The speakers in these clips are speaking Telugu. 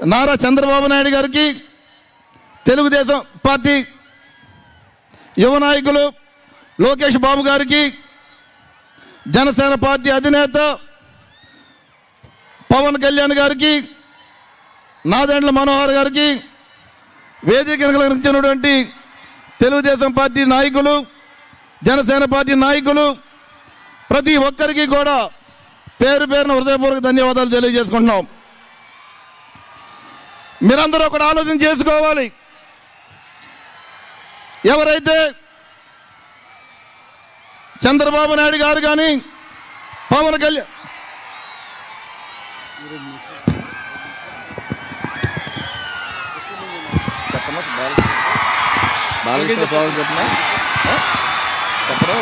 నారా చంద్రబాబు నాయుడు గారికి తెలుగుదేశం పార్టీ యువ నాయకులు లోకేష్ బాబు గారికి జనసేన పార్టీ అధినేత పవన్ కళ్యాణ్ గారికి నాదెండ్ల మనోహర్ గారికి వేదిక అలంకరించినటువంటి తెలుగుదేశం పార్టీ నాయకులు జనసేన పార్టీ నాయకులు ప్రతి ఒక్కరికి కూడా పేరు పేరున హృదయపూర్వక ధన్యవాదాలు తెలియజేసుకుంటున్నాం. మీరందరూ ఒకటి ఆలోచన చేసుకోవాలి. ఎవరైతే చంద్రబాబు నాయుడు గారు కానీ పవన్ కళ్యాణ్ చెప్పనా? బాలకృష్ణ స్వామి చెప్పనా? చెప్పరా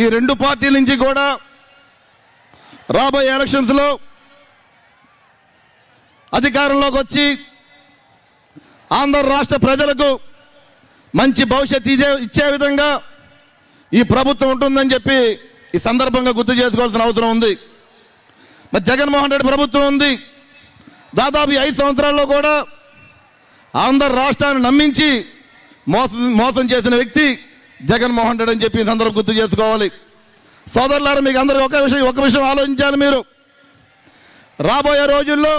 ఈ రెండు పార్టీల నుంచి కూడా రాబోయే ఎలక్షన్స్లో అధికారంలోకి వచ్చి ఆంధ్ర రాష్ట్ర ప్రజలకు మంచి భవిష్యత్తు ఇదే ఇచ్చే విధంగా ఈ ప్రభుత్వం ఉంటుందని చెప్పి ఈ సందర్భంగా గుర్తు చేసుకోవాల్సిన అవసరం ఉంది. మరి జగన్మోహన్ రెడ్డి ప్రభుత్వం ఉంది. దాదాపు ఐదు సంవత్సరాల్లో కూడా ఆంధ్ర రాష్ట్రాన్ని నమ్మించి మోసం మోసం చేసిన వ్యక్తి జగన్మోహన్ రెడ్డి అని చెప్పి అందరం గుర్తు చేసుకోవాలి. సోదరులారు మీకు అందరూ ఒక విషయం ఒక విషయం ఆలోచించాలి మీరు. రాబోయే రోజుల్లో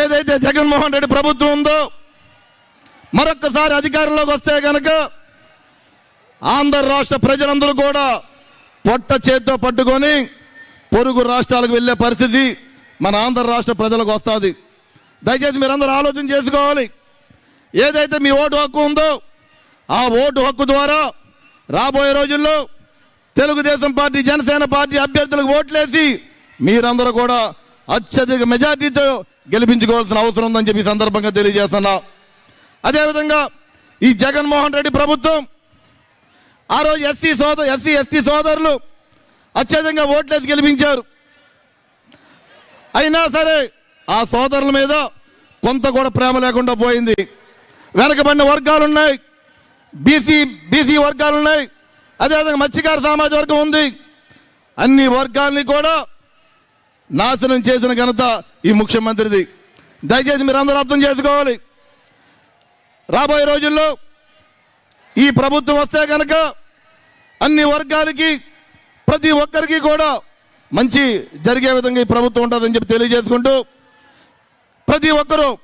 ఏదైతే జగన్మోహన్ రెడ్డి ప్రభుత్వం ఉందో మరొక్కసారి అధికారంలోకి వస్తే కనుక ఆంధ్ర రాష్ట్ర ప్రజలందరూ కూడా పొట్ట చేత్తో పట్టుకొని పొరుగు రాష్ట్రాలకు వెళ్ళే పరిస్థితి మన ఆంధ్ర రాష్ట్ర ప్రజలకు వస్తుంది. దయచేసి మీరందరూ ఆలోచన చేసుకోవాలి. ఏదైతే మీ ఓటు హక్కు ఉందో ఆ ఓటు హక్కు ద్వారా రాబోయే రోజుల్లో తెలుగుదేశం పార్టీ జనసేన పార్టీ అభ్యర్థులకు ఓట్లేసి మీరందరూ కూడా అత్యధిక మెజార్టీతో గెలిపించుకోవాల్సిన అవసరం ఉందని చెప్పి సందర్భంగా తెలియజేస్తున్నా. అదేవిధంగా ఈ జగన్మోహన్ రెడ్డి ప్రభుత్వం ఆ రోజు ఎస్సీ సోదరు ఎస్సీ ఎస్టీ సోదరులు అత్యధికంగా ఓట్లేసి గెలిపించారు. అయినా సరే ఆ సోదరుల మీద కొంత కూడా ప్రేమ లేకుండా పోయింది. వెనకబడిన వర్గాలు ఉన్నాయి బీసీ బీసీ వర్గాలు ఉన్నాయి. అదేవిధంగా మత్స్యకార సామాజిక వర్గం ఉంది. అన్ని వర్గాల్ని కూడా నాశనం చేసిన ఘనత ఈ ముఖ్యమంత్రిది. దయచేసి మీరు అందరూ అర్థం చేసుకోవాలి. రాబోయే రోజుల్లో ఈ ప్రభుత్వం వస్తే కనుక అన్ని వర్గాలకి ప్రతి ఒక్కరికి కూడా మంచి జరిగే విధంగా ఈ ప్రభుత్వం ఉంటుందని చెప్పి తెలియజేసుకుంటూ ప్రతి ఒక్కరూ